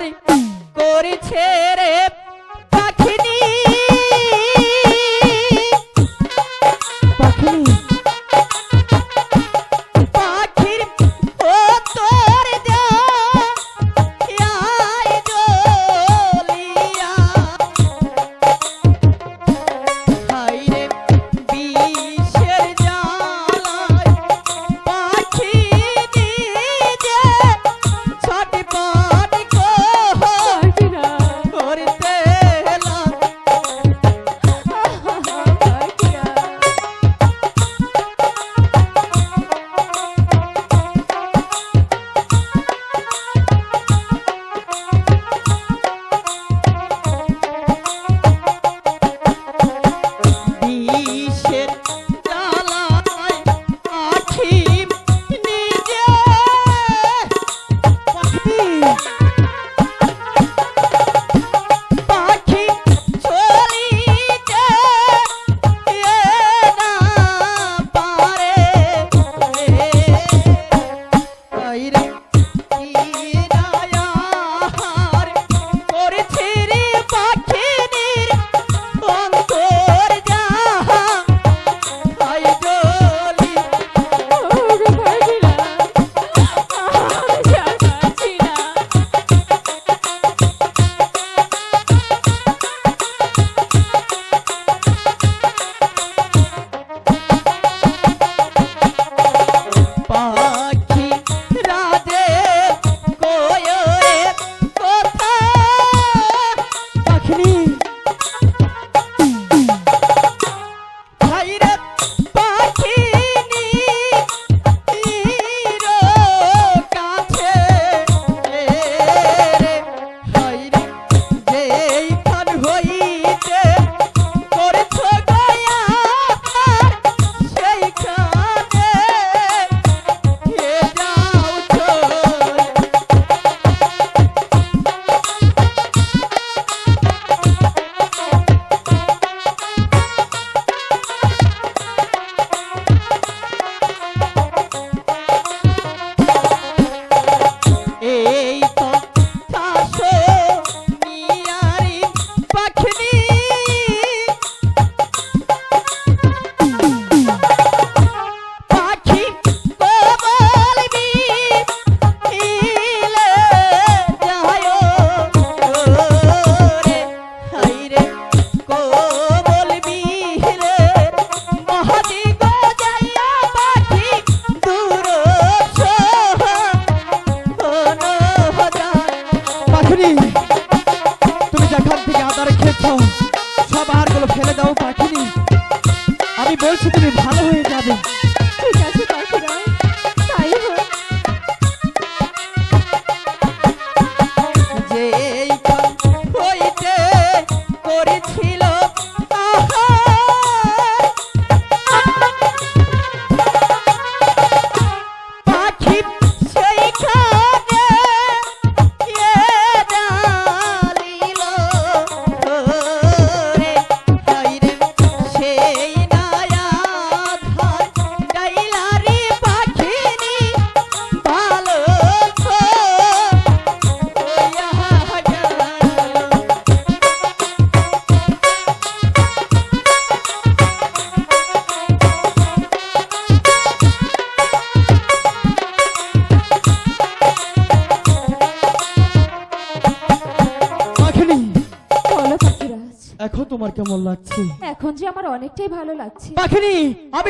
আমার করেছে রে বলছি তুমি ভালো হয়ে যাবে। এখন তোমার কেমন লাগছে। এখন যে আমার অনেকটাই ভালো লাগছে। পাখিনি আমি